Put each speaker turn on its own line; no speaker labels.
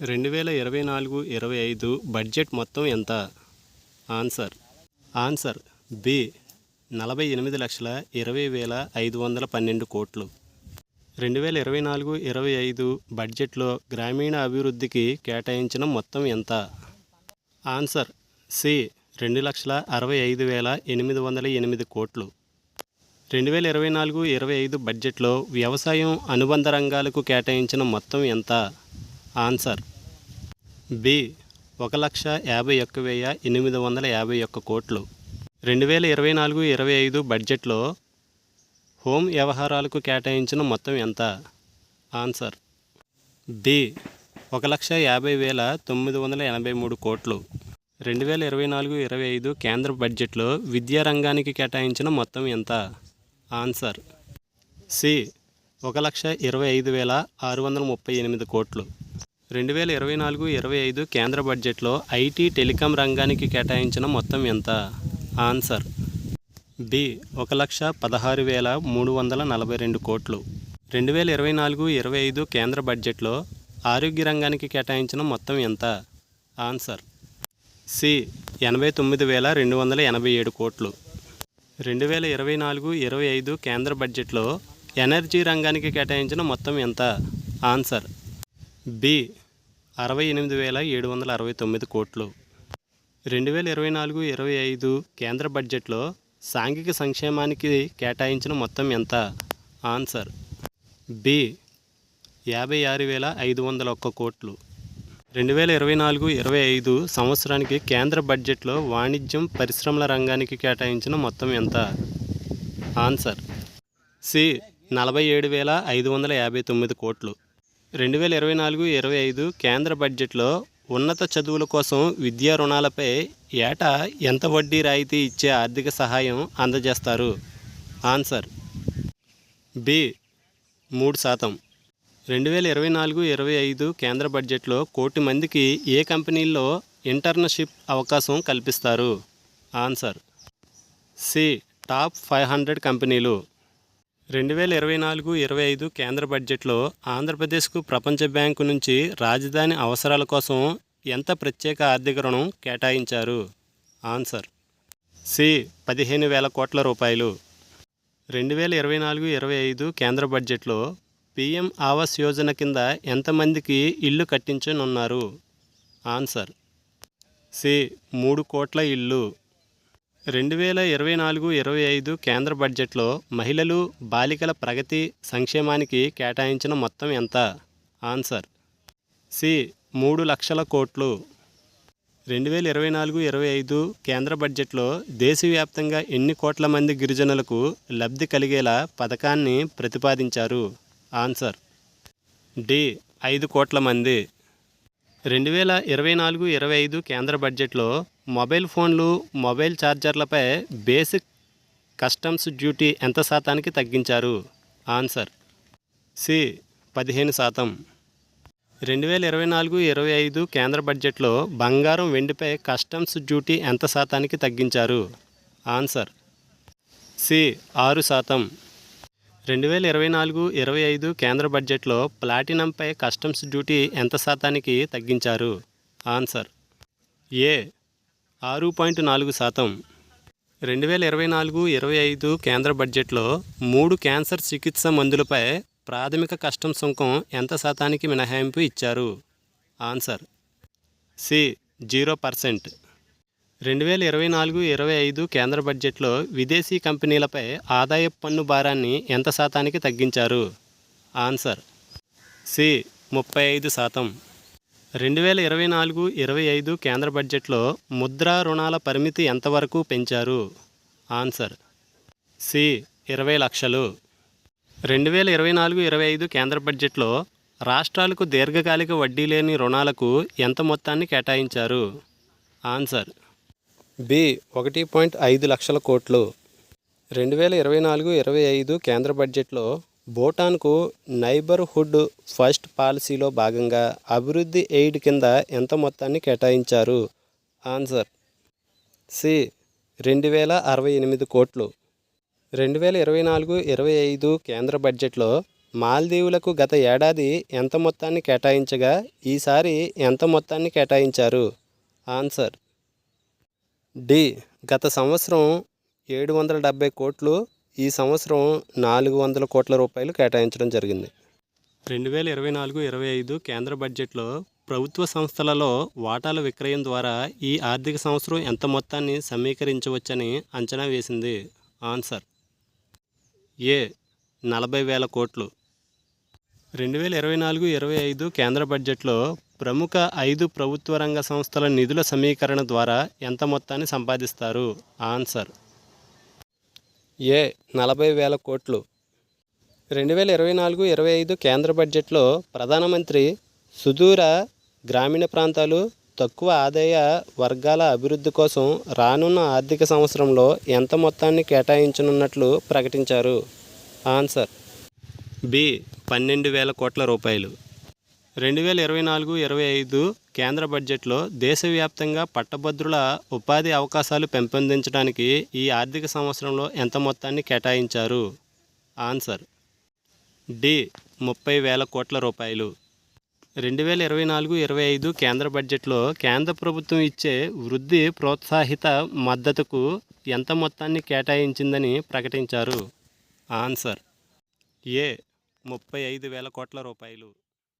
రెండు వేల ఇరవై నాలుగు ఇరవై ఐదు బడ్జెట్ మొత్తం ఎంత? ఆన్సర్. ఆన్సర్. బి. నలభై ఎనిమిది లక్షల ఇరవై వేల ఐదు వందల పన్నెండు కోట్లు. రెండు వేల ఇరవై నాలుగు ఇరవై ఐదు బడ్జెట్లో గ్రామీణ అభివృద్ధికి కేటాయించిన మొత్తం ఎంత? ఆన్సర్. సి. రెండు లక్షల అరవై ఐదు వేల ఎనిమిది వందల ఎనిమిది కోట్లు. రెండు వేల ఇరవై నాలుగు ఇరవై ఐదు బడ్జెట్లో వ్యవసాయం అనుబంధ రంగాలకు కేటాయించిన మొత్తం ఎంత? ఆన్సర్. బి ఒక లక్ష యాభై ఒక్క వెయ్యి ఎనిమిది వందల యాభై ఒక్క కోట్లు. రెండు వేల ఇరవై నాలుగు ఇరవై ఐదు బడ్జెట్లో హోమ్ వ్యవహారాలకు కేటాయించిన మొత్తం ఎంత? ఆన్సర్. బి ఒక లక్ష యాభై వేల తొమ్మిది వందల ఎనభై మూడు కోట్లు. రెండు వేల ఇరవై నాలుగు ఇరవై ఐదు కేంద్ర బడ్జెట్లో విద్యా రంగానికి కేటాయించిన మొత్తం ఎంత? ఆన్సర్. సి ఒక లక్ష ఇరవై ఐదు వేల ఆరు వందల ముప్పై ఎనిమిది కోట్లు. రెండు వేల ఇరవై నాలుగు ఇరవై ఐదు కేంద్ర బడ్జెట్లో ఐటీ టెలికాం రంగానికి కేటాయించిన మొత్తం ఎంత? ఆన్సర్. బి. ఒక లక్ష పదహారు వేల మూడు వందల నలభై రెండు కోట్లు. రెండు వేల ఇరవై నాలుగు ఇరవై ఐదు కేంద్ర బడ్జెట్లో ఆరోగ్య రంగానికి కేటాయించిన మొత్తం ఎంత? ఆన్సర్. సి. ఎనభై తొమ్మిది వేల రెండు వందల ఎనభై ఏడు కోట్లు. రెండు వేల ఇరవై నాలుగు ఇరవై ఐదు కేంద్ర బడ్జెట్లో ఎనర్జీ రంగానికి కేటాయించిన మొత్తం ఎంత? ఆన్సర్. బి అరవై ఎనిమిది వేల ఏడు వందల అరవై తొమ్మిది కోట్లు. రెండు వేల ఇరవై నాలుగు ఇరవై ఐదు కేంద్ర బడ్జెట్లో సాంఘిక సంక్షేమానికి కేటాయించిన మొత్తం ఎంత? ఆన్సర్ బి యాభై ఆరు వేల ఐదు వందల ఒక్క కోట్లు. రెండు వేల ఇరవై నాలుగు ఇరవై ఐదు సంవత్సరానికి కేంద్ర బడ్జెట్లో వాణిజ్యం పరిశ్రమల రంగానికి కేటాయించిన మొత్తం ఎంత? ఆన్సర్ సి నలభై ఏడు వేల ఐదు వందల యాభై తొమ్మిది కోట్లు. రెండు వేల ఇరవై నాలుగు ఇరవై ఐదు కేంద్ర బడ్జెట్లో ఉన్నత చదువుల కోసం విద్యా రుణాలపై ఏటా ఎంత వడ్డీ రాయితీ ఇచ్చే ఆర్థిక సహాయం అందజేస్తారు? ఆన్సర్ బి మూడు శాతం. రెండు వేల ఇరవై నాలుగు ఇరవై ఐదు కేంద్ర బడ్జెట్లో కోటి మందికి ఏ కంపెనీల్లో ఇంటర్న్షిప్ అవకాశం కల్పిస్తారు? Answer C top five hundred కంపెనీలు. రెండు వేల ఇరవై నాలుగు ఇరవై ఐదు కేంద్ర బడ్జెట్లో ఆంధ్రప్రదేశ్కు ప్రపంచ బ్యాంకు నుంచి రాజధాని అవసరాల కోసం ఎంత ప్రత్యేక ఆర్థిక రుణం కేటాయించారు? ఆన్సర్. సి. పదిహేను వేల కోట్ల రూపాయలు. రెండు వేల ఇరవై నాలుగు ఇరవై ఐదు కేంద్ర బడ్జెట్లో పీఎం ఆవాస్ యోజన కింద ఎంతమందికి ఇల్లు కట్టించనున్నారు? ఆన్సర్. సి. మూడు కోట్ల ఇల్లు. రెండు వేల ఇరవై నాలుగు ఇరవై ఐదు కేంద్ర బడ్జెట్లో మహిళలు బాలికల ప్రగతి సంక్షేమానికి కేటాయించిన మొత్తం ఎంత? ఆన్సర్. సి. మూడు లక్షల కోట్లు. రెండు వేల ఇరవై నాలుగు ఇరవై ఐదు కేంద్ర బడ్జెట్లో దేశవ్యాప్తంగా ఎన్ని కోట్ల మంది గిరిజనులకు లబ్ధి కలిగేలా పథకాన్ని ప్రతిపాదించారు? ఆన్సర్. డి. ఐదు కోట్ల మంది. రెండు వేల ఇరవై నాలుగు ఇరవై ఐదు కేంద్ర బడ్జెట్లో మొబైల్ ఫోన్లు మొబైల్ ఛార్జర్లపై బేసిక్ కస్టమ్స్ డ్యూటీ ఎంత శాతానికి తగ్గించారు? ఆన్సర్. సి. పదిహేను శాతం. రెండు వేల ఇరవై నాలుగు ఇరవై ఐదు కేంద్ర బడ్జెట్లో బంగారం వెండిపై కస్టమ్స్ డ్యూటీ ఎంత శాతానికి తగ్గించారు? ఆన్సర్. సి. ఆరు శాతం. రెండు వేల ఇరవై నాలుగు ఇరవై ఐదు కేంద్ర బడ్జెట్లో ప్లాటినంపై కస్టమ్స్ డ్యూటీ ఎంత శాతానికి తగ్గించారు? ఆన్సర్. ఏ. ఆరు పాయింట్ నాలుగు శాతం. రెండు వేల ఇరవై నాలుగు ఇరవై ఐదు కేంద్ర బడ్జెట్లో మూడు క్యాన్సర్ చికిత్స మందులపై ప్రాథమిక కష్టం సుంకం ఎంత శాతానికి మినహాయింపు ఇచ్చారు? Answer C zero percent. రెండు వేల ఇరవై నాలుగు ఇరవై ఐదు కేంద్ర బడ్జెట్లో విదేశీ కంపెనీలపై ఆదాయపు పన్ను భారాన్ని ఎంత శాతానికి తగ్గించారు? ఆన్సర్ సి ముప్పై ఐదు శాతం. రెండు వేల ఇరవై నాలుగు ఇరవై ఐదు కేంద్ర బడ్జెట్లో ముద్రా రుణాల పరిమితి ఎంతవరకు పెంచారు? ఆన్సర్. సి. ఇరవై లక్షలు. రెండు వేల ఇరవై నాలుగు ఇరవై ఐదు కేంద్ర బడ్జెట్లో రాష్ట్రాలకు దీర్ఘకాలిక వడ్డీ లేని రుణాలకు ఎంత మొత్తాన్ని కేటాయించారు? ఆన్సర్. బి. ఒకటి పాయింట్ ఐదు లక్షల కోట్లు. రెండు వేల ఇరవై నాలుగు ఇరవై ఐదు కేంద్ర బడ్జెట్లో భూటాన్కు నైబర్హుడ్ ఫస్ట్ పాలసీలో భాగంగా అభివృద్ధి ఎయిడ్ కింద ఎంత మొత్తాన్ని కేటాయించారు? ఆన్సర్. సి. రెండు వేల అరవై ఎనిమిది కోట్లు. రెండు వేల ఇరవై నాలుగు ఇరవై ఐదు కేంద్ర బడ్జెట్లో మాల్దీవులకు గత ఏడాది ఎంత మొత్తాన్ని కేటాయించగా ఈసారి ఎంత మొత్తాన్ని కేటాయించారు? ఆన్సర్. డి. గత సంవత్సరం ఏడు వందల డెబ్బై కోట్లు ఈ సంవత్సరం నాలుగు వందల కోట్ల రూపాయలు కేటాయించడం జరిగింది. రెండు వేల ఇరవై నాలుగు ఇరవై ఐదు కేంద్ర బడ్జెట్లో ప్రభుత్వ సంస్థలలో వాటాల విక్రయం ద్వారా ఈ ఆర్థిక సంవత్సరం ఎంత మొత్తాన్ని సమీకరించవచ్చని అంచనా వేసింది. ఆన్సర్. ఏ. నలభై వేల కోట్లు. రెండు వేల ఇరవై నాలుగు ఇరవై ఐదు కేంద్ర బడ్జెట్లో ప్రముఖ ఐదు ప్రభుత్వ రంగ సంస్థల నిధుల సమీకరణ ద్వారా ఎంత మొత్తాన్ని సంపాదిస్తారు? ఆన్సర్. ఏ నలభై వేల కోట్లు. రెండు వేల ఇరవై నాలుగు ఇరవై ఐదు కేంద్ర బడ్జెట్లో ప్రధానమంత్రి సుదూర గ్రామీణ ప్రాంతాలు తక్కువ ఆదాయ వర్గాల అభివృద్ధి కోసం రానున్న ఆర్థిక సంవత్సరంలో ఎంత మొత్తాన్ని కేటాయించనున్నట్లు ప్రకటించారు. ఆన్సర్. బి పన్నెండు వేల కోట్ల రూపాయలు. రెండు వేల ఇరవై నాలుగు ఇరవై ఐదు కేంద్ర బడ్జెట్లో దేశవ్యాప్తంగా పట్టభద్రుల ఉపాధి అవకాశాలు పెంపొందించడానికి ఈ ఆర్థిక సంవత్సరంలో ఎంత మొత్తాన్ని కేటాయించారు? ఆన్సర్. డి. ముప్పై వేల కోట్ల రూపాయలు. రెండు వేల ఇరవై నాలుగు ఇరవై ఐదు కేంద్ర బడ్జెట్లో కేంద్ర ప్రభుత్వం ఇచ్చే వృద్ధి ప్రోత్సాహిత మద్దతుకు ఎంత మొత్తాన్ని కేటాయించిందని ప్రకటించారు? ఆన్సర్. ఏ. ముప్పై ఐదు వేల కోట్ల రూపాయలు.